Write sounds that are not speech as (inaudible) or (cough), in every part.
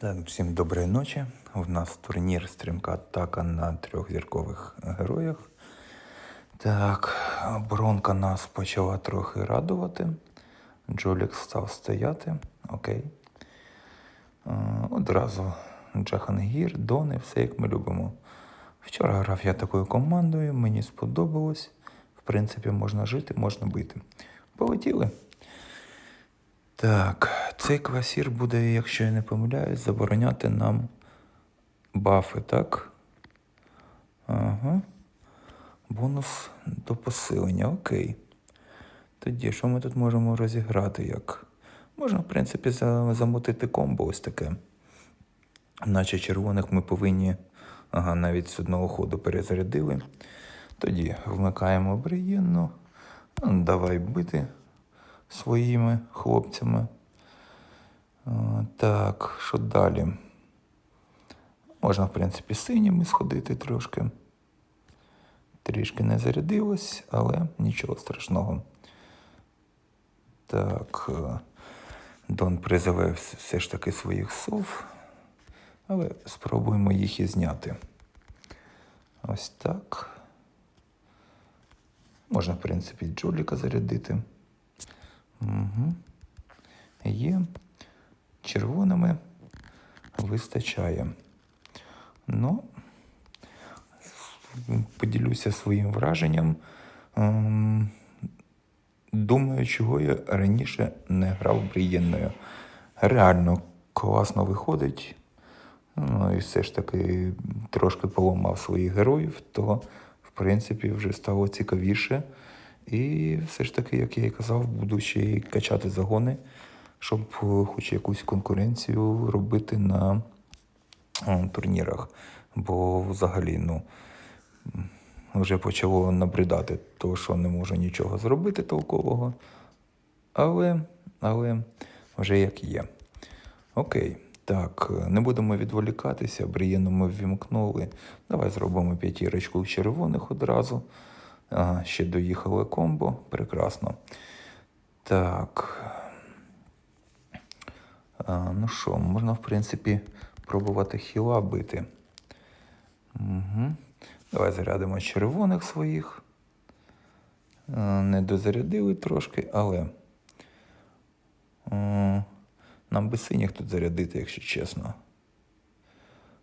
Так, всім доброї ночі. У нас турнір стрімка атака на трьохзіркових героях. Так, оборонка нас почала трохи радувати. Джолік став стояти. Окей. Е, Одразу Джахангір, Дони, все як ми любимо. Вчора грав я такою командою, мені сподобалось. В принципі, можна жити, можна бити. Полетіли. Так, цей квасір буде, якщо я не помиляюсь, забороняти нам бафи, так? Ага. Бонус до посилення, окей. Тоді, що ми тут можемо розіграти як? Можна, в принципі, за- замотити комбо ось таке. Наче червоних ми повинні. Ага, навіть з одного ходу перезарядили. Тоді вмикаємо Бриєнну. Ну, Давай бити своїми хлопцями. Так, що далі? Можна, в принципі, синіми сходити трошки. Трішки не зарядилось, але нічого страшного. Так. е, Дон призове все ж таки своїх сов, але спробуємо їх і зняти. Ось так. Можна, в принципі, Джоліка зарядити. Угу. Є. Червоними вистачає. Ну, поділюся своїм враженням. Ем, Думаю, чого я раніше не грав приємною. Реально класно виходить. Ну і все ж таки трошки поламав своїх героїв, то в принципі вже стало цікавіше. І все ж таки, як я і казав, буду ще й качати загони, щоб е, хоч якусь конкуренцію робити на е, турнірах. Бо взагалі, ну, вже почало набридати, то що не можу нічого зробити толкового. Але, але вже як є. Окей, так, не будемо відволікатися, Брієну ми ввімкнули. Давай зробимо п'ятірочку червоних одразу. Ще доїхали комбо. Прекрасно. Так. Ну що, можна, в принципі, пробувати хіла бити. Угу. Давай зарядимо червоних своїх. Не дозарядили трошки, але. Нам би синіх тут зарядити, якщо чесно.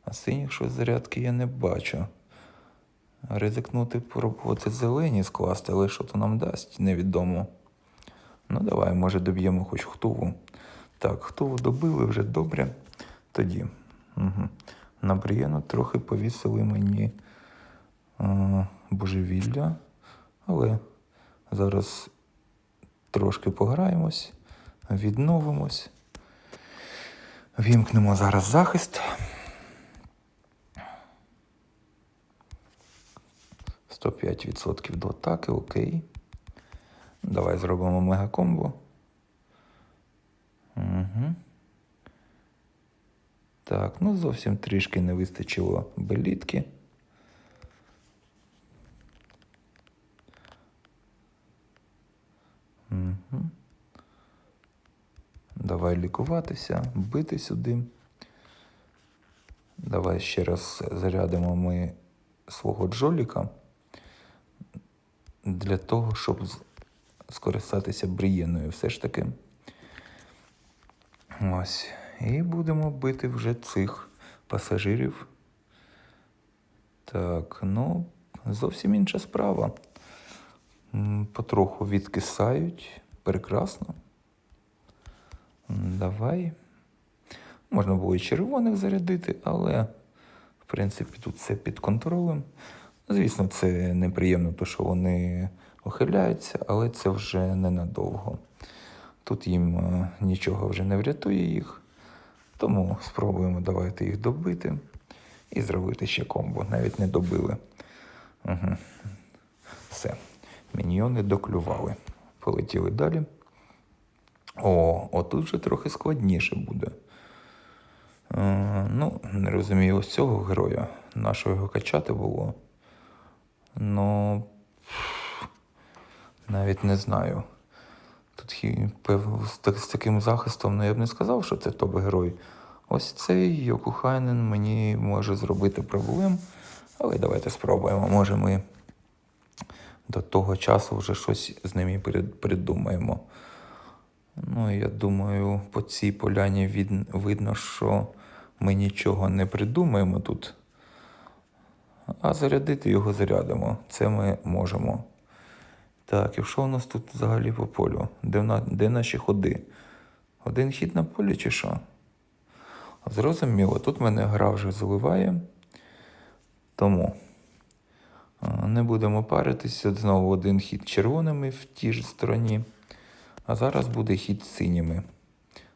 А синіх щось зарядки я не бачу. Ризикнути пробувати зелені скласти, але що то нам дасть, невідомо. Ну, давай, може, доб'ємо хоч хтуву. Так, хтуву добили вже добре. Тоді. Угу. На трохи повісили мені е, божевілля, але зараз трошки пограємось, відновимось. Вімкнемо зараз захист. 105% до атаки, окей. Давай зробимо мегакомбо. Угу. Так, ну зовсім трішки не вистачило белітки. Угу. Давай лікуватися, бити сюди. Давай ще раз зарядимо ми свого джоліка для того, щоб скористатися брієною все ж таки. Ось. І будемо бити вже цих пасажирів. Так, ну, зовсім інша справа. Потроху відкисають. Прекрасно. Давай. Можна було і червоних зарядити, але, в принципі, тут все під контролем. Звісно, це неприємно, то що вони ухиляються, але це вже ненадовго. Тут їм е, нічого вже не врятує їх. Тому спробуємо давайте їх добити і зробити ще комбо. Навіть не добили. Угу. Все. Міньйони доклювали. Полетіли далі. О, отут вже трохи складніше буде. Е, ну, не розумію ось цього героя. Нашого його качати було. Ну, навіть не знаю. Тут з, таким захистом, ну я б не сказав, що це топ-герой. Ось цей Йокухайнен мені може зробити проблем. Але давайте спробуємо. Може ми до того часу вже щось з ними придумаємо. Ну, я думаю, по цій поляні видно, що ми нічого не придумаємо тут. А зарядити його зарядимо. Це ми можемо. Так, і що у нас тут взагалі по полю? Де, на... Де наші ходи? Один хід на полі чи що? Зрозуміло, тут мене гра вже заливає. Тому не будемо паритися. Знову один хід червоними в тій ж стороні. А зараз буде хід синіми.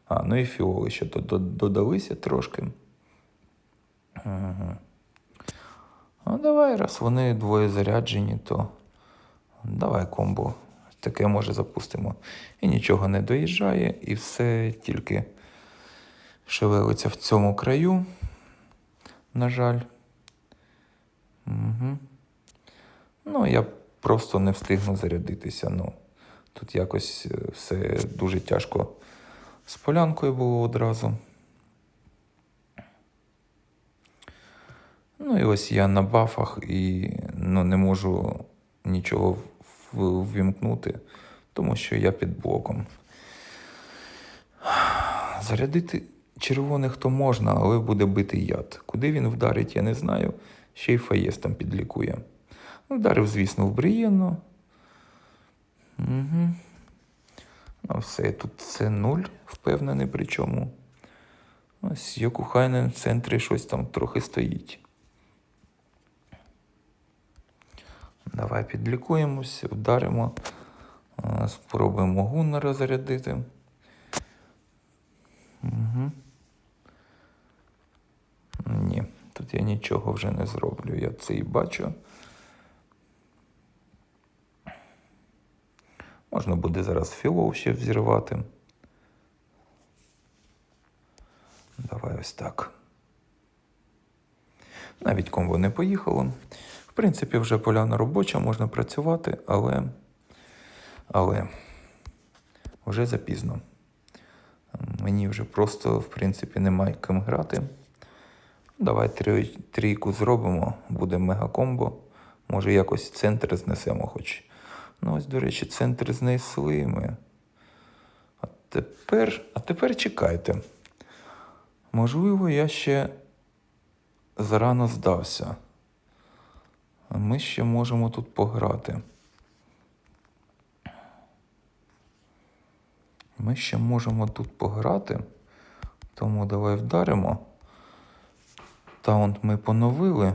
А, ну і фіоли ще до- до- додалися трошки. Угу. Ну, давай, раз вони двоє заряджені, то давай комбо. Таке може запустимо. І нічого не доїжджає, і все тільки шевелиться в цьому краю. На жаль. Угу. Ну, я просто не встигну зарядитися. Ну, тут якось е, все дуже тяжко з полянкою було одразу. Ну і ось я на бафах і ну, не можу нічого ввімкнути, тому що я під блоком. Зарядити червоних то можна, але буде бити яд. Куди він вдарить, я не знаю. Ще й фаєс там підлікує. Ну, Вдарив, звісно, в Брієну. Угу. Ну, все, тут це нуль, впевнений, причому. Ось Йокухайнен в центрі щось там трохи стоїть. Давай підлікуємось, вдаримо. Спробуємо гуннера зарядити. Угу. Ні, тут я нічого вже не зроблю, я це і бачу. Можна буде зараз філов ще взірвати. Давай ось так. Навіть комбо не поїхало. В принципі, вже поляна робоча, можна працювати, але, але вже запізно. Мені вже просто, в принципі, немає ким грати. Давай три- трійку зробимо, буде мегакомбо. Може, якось центр знесемо хоч. Ну, ось, до речі, центр знесли ми. А тепер, а тепер чекайте. Можливо, я ще зарано здався. Ми ще можемо тут пограти. Ми ще можемо тут пограти. Тому давай вдаримо. Таунт ми поновили.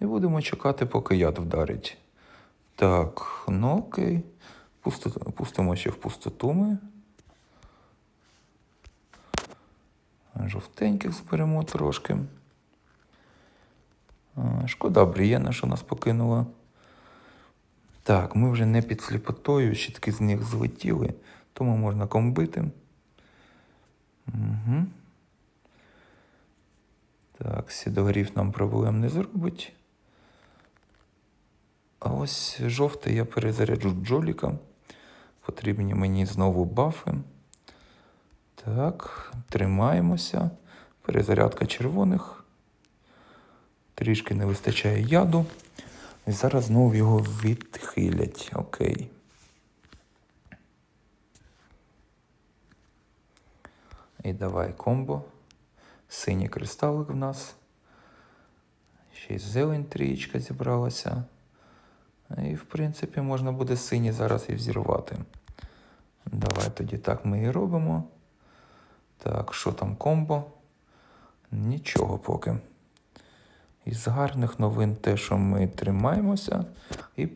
І будемо чекати, поки яд вдарить. Так, ну окей. Пусто, пустимо ще в пустоту ми. Жовтеньких зберемо трошки. Шкода Брієна, що нас покинула. Так, ми вже не під сліпотою, щітки з них злетіли, тому можна комбити. Угу. Так, сідогрів нам проблем не зробить. А ось жовтий я перезаряджу Джоліка. Потрібні мені знову бафи. Так, тримаємося. Перезарядка червоних. Трішки не вистачає яду. І зараз знову його відхилять. Окей. І давай комбо. Синій кристалик в нас. Ще й зелень трієчка зібралася. І, в принципі, можна буде синій зараз і взірвати. Давай тоді так ми і робимо. Так, що там комбо? Нічого поки. Із гарних новин те, що ми тримаємося, і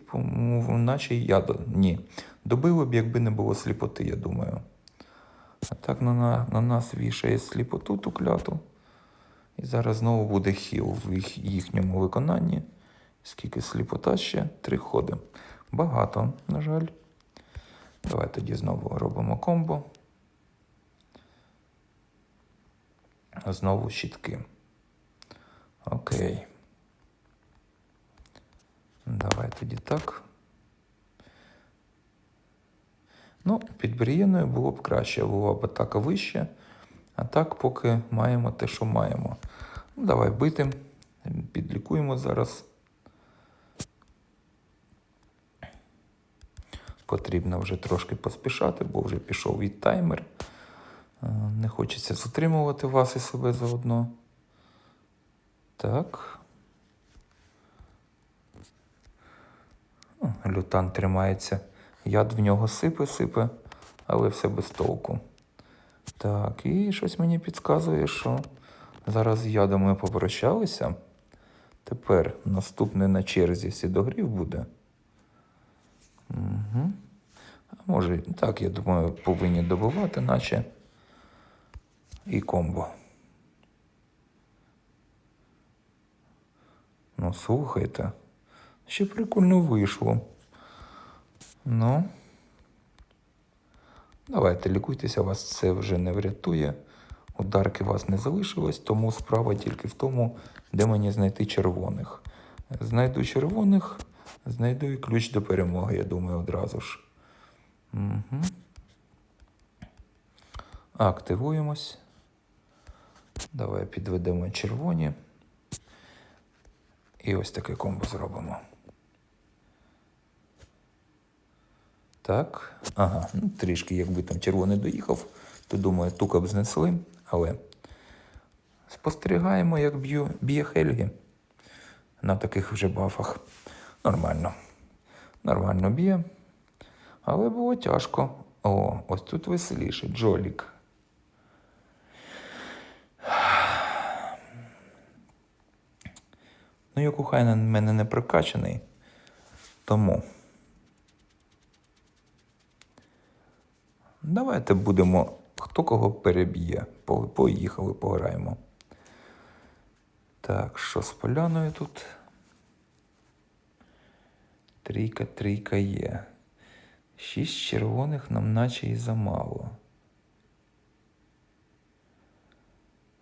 наче я ні. Добило б, якби не було сліпоти, я думаю. А так на, на нас вішає сліпоту ту кляту. І зараз знову буде хіл в їх, їхньому виконанні. Скільки сліпота ще? Три ходи. Багато, на жаль. Давай тоді знову робимо комбо. Знову щітки. Окей. Давай тоді так. Ну, під Брієною було б краще, була б атака вище, А так, поки маємо те, що маємо. Ну, давай бити. Підлікуємо зараз. Потрібно вже трошки поспішати, бо вже пішов і таймер. Е, Не хочеться затримувати вас і себе заодно. Так. Лютан тримається. Яд в нього сипе, сипе, але все без толку. Так, і щось мені підказує, що зараз з ядом ми попрощалися. Тепер наступне на черзі сідогрів буде. Угу. А може, так, я думаю, повинні добувати, наче і комбо. Слухайте, ще прикольно вийшло. Ну. Давайте лікуйтеся, вас це вже не врятує. Ударки вас не залишилось, тому справа тільки в тому, де мені знайти червоних. Знайду червоних, знайду і ключ до перемоги, я думаю, одразу ж. Угу. Активуємось. Давай підведемо червоні. І ось таке комбо зробимо. Так. Ага, ну трішки, якби там червоний доїхав, то думаю, тука б знесли, але спостерігаємо, як б'ю, б'є Хельгі на таких вже бафах. Нормально. Нормально б'є. Але було тяжко. О, ось тут веселіше. Джолік. Ну, я Йокухайнен в мене не прокачаний. Тому. Давайте будемо. Хто кого переб'є. Поїхали, пограємо. Так, що з поляною тут? Трійка, трійка є. Шість червоних нам наче і замало.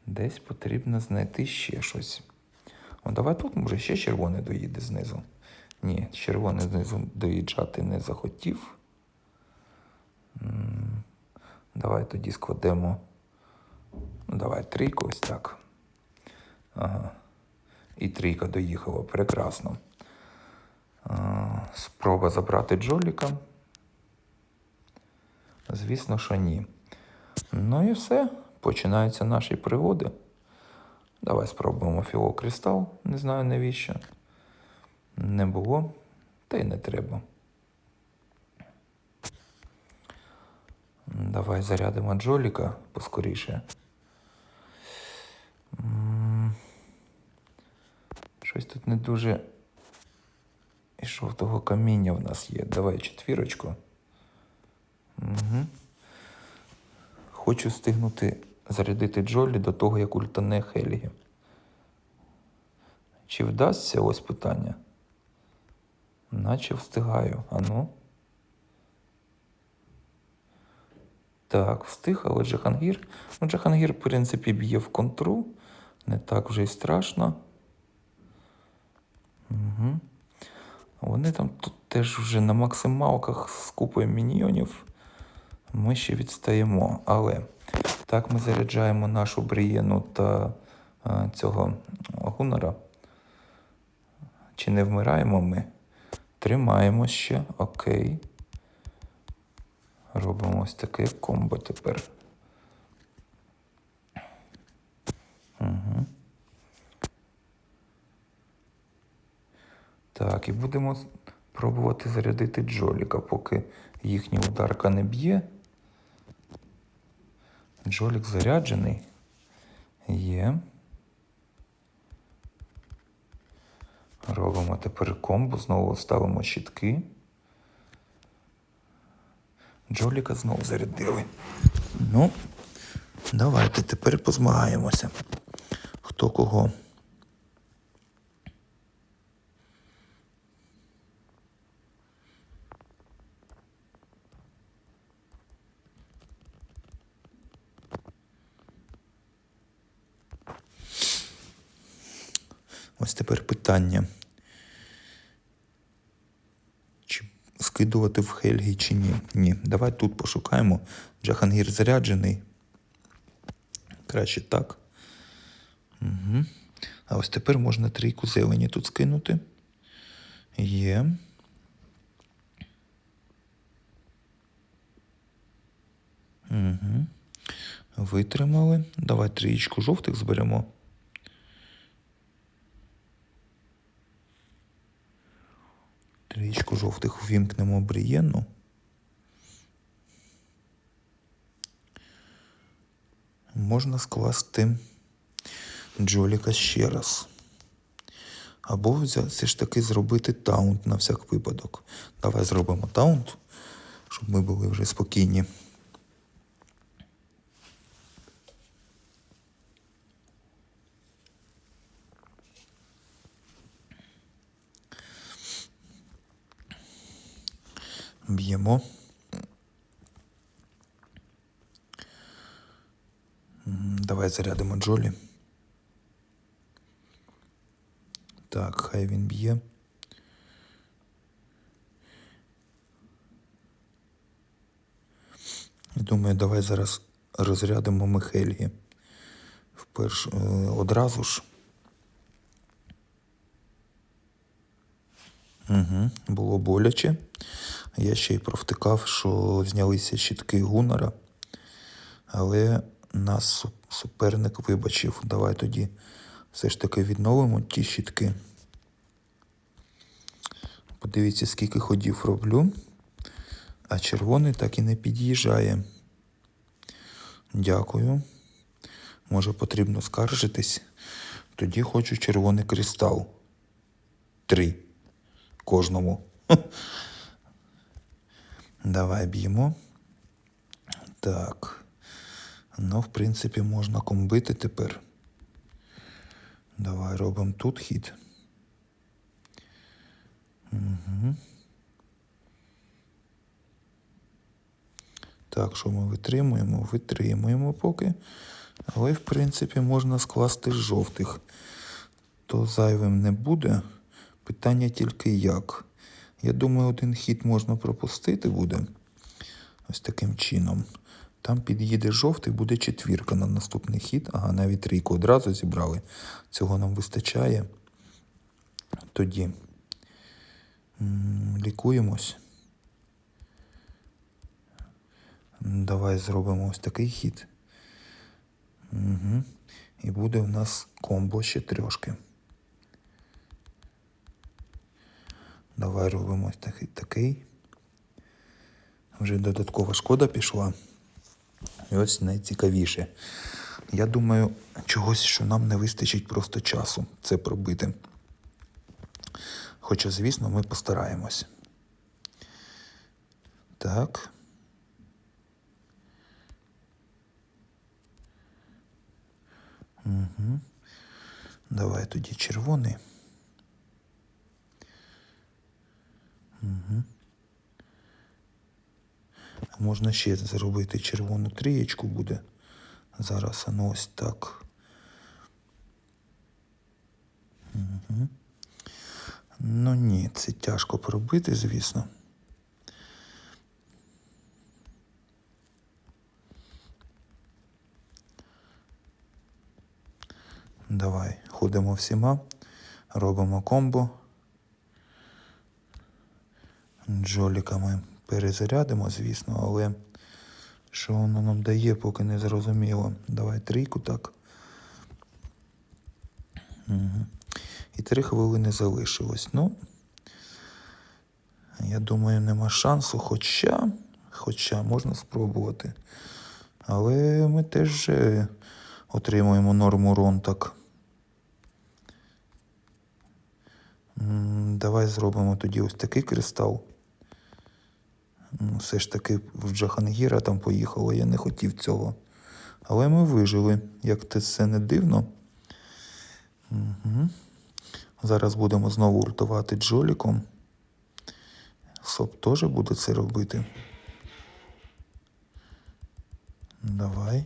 Десь потрібно знайти ще щось. О, давай тут, може, ще червоний доїде знизу. Ні, червоний знизу доїжджати не захотів. Давай тоді складемо. Ну, давай трійку ось так. Ага. І трійка доїхала. Прекрасно. А, Спроба забрати Джоліка. Звісно, що ні. Ну і все. Починаються наші пригоди. Давай спробуємо філокристал. Не знаю навіщо. Не було, та й не треба. Давай зарядимо Джоліка поскоріше. Щось тут не дуже. І жовтого каміння в нас є. Давай четвірочку. Угу. Хочу встигнути зарядити Джолі до того, як ультане Хельгі. Чи вдасться ось питання? Наче встигаю. Ану. Так, встиг, але Джахангір. Ну, Джахангір, в принципі, б'є в контру. Не так вже й страшно. Угу. Вони там тут теж вже на максималках з купою міньйонів. Ми ще відстаємо. Але так ми заряджаємо нашу Брієну та е, цього Гунора. Чи не вмираємо ми? Тримаємо ще, окей. Робимо ось таке комбо тепер. Угу. Так, і будемо пробувати зарядити Джоліка, поки їхня ударка не б'є. Джолік заряджений. Є. Робимо тепер комбо, знову ставимо щитки. Джоліка знову зарядили. Ну, давайте тепер позмагаємося. Хто кого. Ось тепер питання. Чи скидувати в Хельгі чи ні? Ні. Давай тут пошукаємо. Джахангір заряджений. Краще так. Угу. А ось тепер можна трійку зелені тут скинути. Є. Угу. Витримали. Давай трієчку жовтих зберемо. Трієчку жовтих ввімкнемо брієнну. Можна скласти Джоліка ще раз. Або все ж таки зробити таунт на всяк випадок. Давай зробимо таунт, щоб ми були вже спокійні. Б'ємо. Давай зарядимо Джолі. Так, хай він б'є. Думаю, давай зараз розрядимо Михельгі. Вперш е, одразу ж. Угу, було боляче. Я ще й провтикав, що знялися щітки Гунара. Але нас суперник вибачив. Давай тоді все ж таки відновимо ті щітки. Подивіться, скільки ходів роблю, а червоний так і не під'їжджає. Дякую. Може потрібно скаржитись. Тоді хочу червоний кристал. Три. Кожному. (laughs) Давай б'ємо. Так. Ну, в принципі, можна комбити тепер. Давай робимо тут хід. Угу. Так, що ми витримуємо? Витримуємо поки. Але, в принципі, можна скласти жовтих. То зайвим не буде. Питання тільки як. Я думаю, один хід можна пропустити буде. Ось таким чином. Там під'їде жовтий, буде четвірка на наступний хід. Ага, навіть трійку одразу зібрали. Цього нам вистачає. Тоді лікуємось. Давай зробимо ось такий хід. Угу. І буде в нас комбо ще трьошки. Давай робимо такий, такий. Вже додаткова шкода пішла. І ось найцікавіше. Я думаю, чогось, що нам не вистачить просто часу це пробити. Хоча, звісно, ми постараємось. Так. Угу. Давай тоді червоний. Угу. Можна ще зробити червону трієчку буде. Зараз воно ось так. Угу. Ну ні, це тяжко пробити, звісно. Давай, ходимо всіма, робимо комбо. Джоліками перезарядимо, звісно, але що воно нам дає, поки не зрозуміло. Давай трійку так. Угу. І три хвилини залишилось. Ну, я думаю, нема шансу, хоча, хоча можна спробувати. Але ми теж отримуємо норму урон так. Давай зробимо тоді ось такий кристал. Все ж таки в Джахангіра там поїхало, я не хотів цього. Але ми вижили, як це не дивно. Угу. Зараз будемо знову ультувати Джоліком. Соп теж буде це робити. Давай.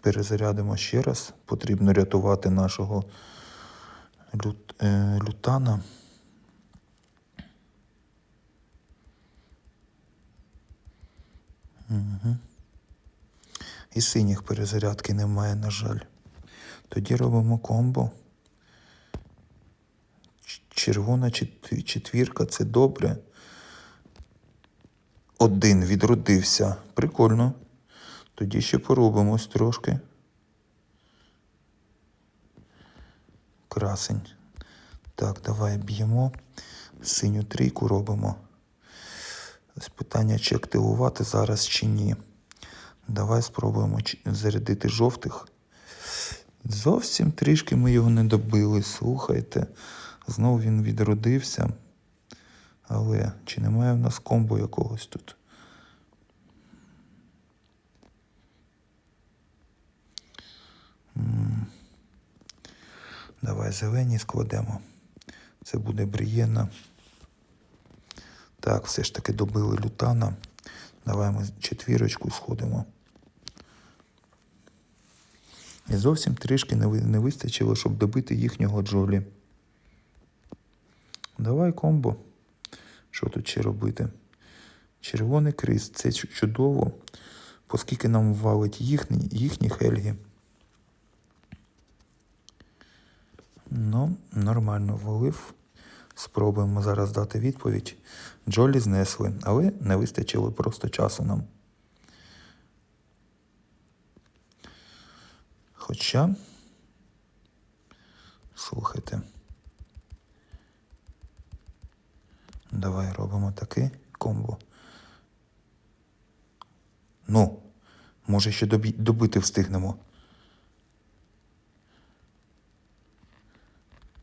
Перезарядимо ще раз. Потрібно рятувати нашого лют, е, лютана. І синіх перезарядки немає, на жаль. Тоді робимо комбо. Червона четвірка це добре. Один відродився. Прикольно. Тоді ще поробимось трошки. Красень. Так, давай б'ємо. Синю трійку робимо. Ось питання, чи активувати зараз чи ні. Давай спробуємо зарядити жовтих. Зовсім трішки ми його не добили. Слухайте. Знову він відродився. Але чи немає в нас комбо якогось тут? Давай зелені складемо. Це буде Брієна. Так, все ж таки добили лютана. Давай ми четвірочку сходимо. І зовсім трішки не, вистачило, щоб добити їхнього Джолі. Давай комбо. Що тут ще робити? Червоний криз, це чудово, оскільки нам валить їхні, їхні хельги. Ну, нормально валив. Спробуємо зараз дати відповідь. Джолі знесли, але не вистачило просто часу нам. Хоча, слухайте. Давай робимо таке комбо. Ну, може ще добити встигнемо.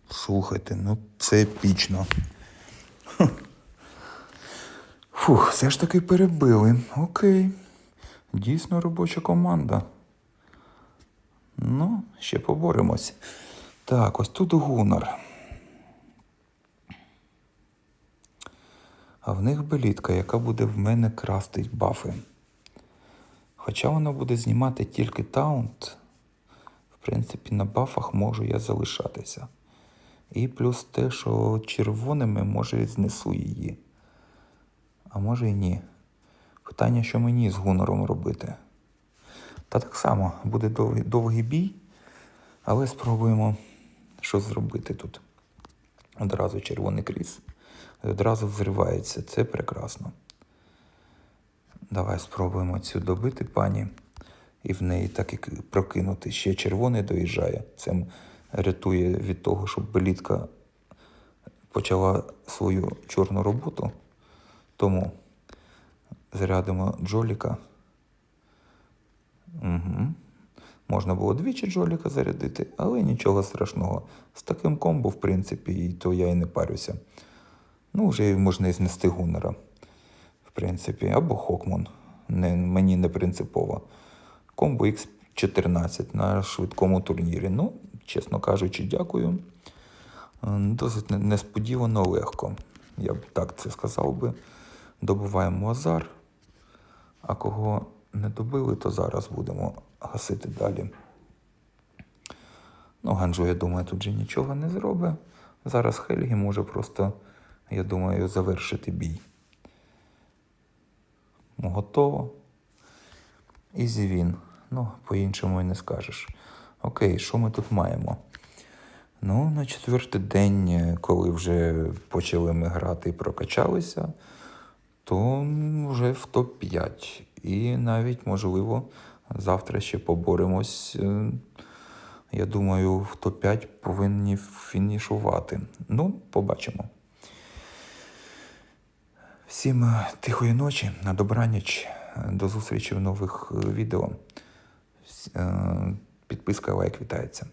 Слухайте, ну це епічно. Фух, все ж таки перебили. Окей. Дійсно робоча команда. Ну, ще поборемось. Так, ось тут гунар. А в них белітка, яка буде в мене красти бафи. Хоча вона буде знімати тільки таунт, в принципі, на бафах можу я залишатися. І плюс те, що червоними може знесу її. А може і ні. Питання, що мені з гунором робити. Та так само буде довгий, довгий бій, але спробуємо що зробити тут. Одразу червоний кріс. Одразу взривається. Це прекрасно. Давай спробуємо цю добити пані. І в неї так і прокинути. Ще червоний доїжджає. Це рятує від того, щоб белітка почала свою чорну роботу. Тому зарядимо Джоліка. Угу. Можна було двічі Джоліка зарядити, але нічого страшного. З таким комбо, в принципі, і то я і не парюся. Ну, вже можна і знести гунера, в принципі, або Хокмон. Не, мені не принципово. Комбо X14 на швидкому турнірі. Ну, чесно кажучи, дякую. Е, Досить несподівано легко. Я б так це сказав би. Добуваємо азар. А кого не добили, то зараз будемо гасити далі. Ну, Ганджо, я думаю, тут же нічого не зробить. Зараз Хельгі може просто, я думаю, завершити бій. Ну, Готово. Ізі він. Ну, по-іншому і не скажеш. Окей, що ми тут маємо? Ну, на четвертий день, е, коли вже почали ми грати і прокачалися, то вже в топ-5. І навіть, можливо, завтра ще поборемось. е, Я думаю, в топ-5 повинні фінішувати. Ну, побачимо. Всім е, тихої ночі, на добраніч. До зустрічі в нових відео. Підписка, лайк вітається.